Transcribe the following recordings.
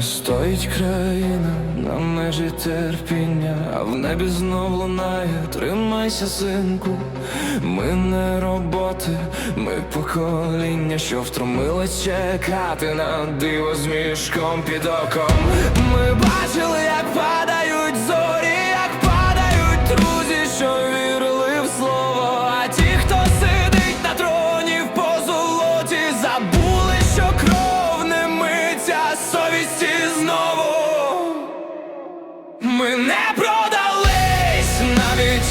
Стоїть країна на межі терпіння, а в небі знов лунає, тримайся, синку. Ми не роботи, ми покоління, що втромили чекати на диво з мішком під оком. Ми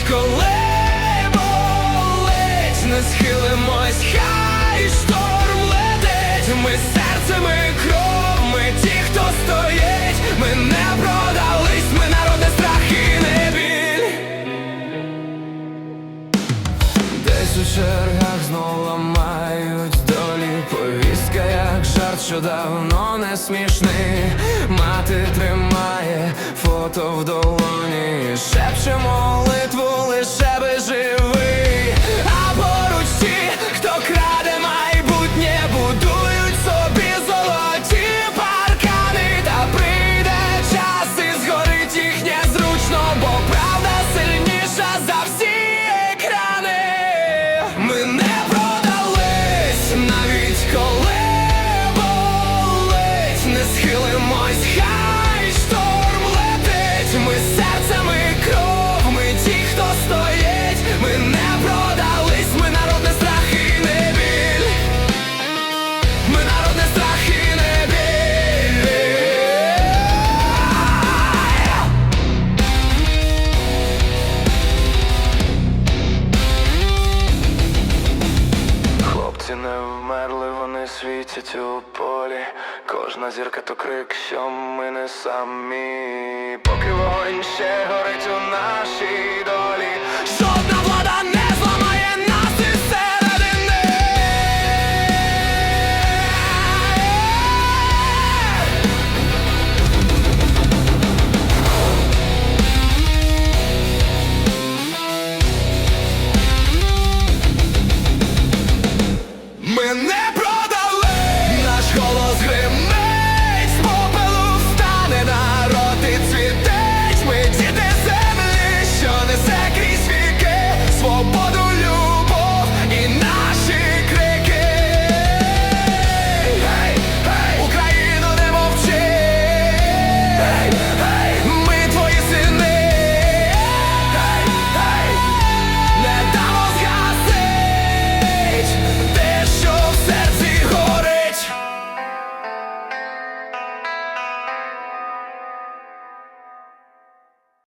коли болить, не схилимось, хай шторм летить. Ми кров, ми ті, хто стоїть, ми не продались, ми народне страх і не біль. Десь у чергах ламають долі Повістка, як жарт, що давно не смішний Мати тримає фото в долоні. Шепче молитву, лише вмерли, вони світять у полі. Кожна зірка то крик, що ми не самі.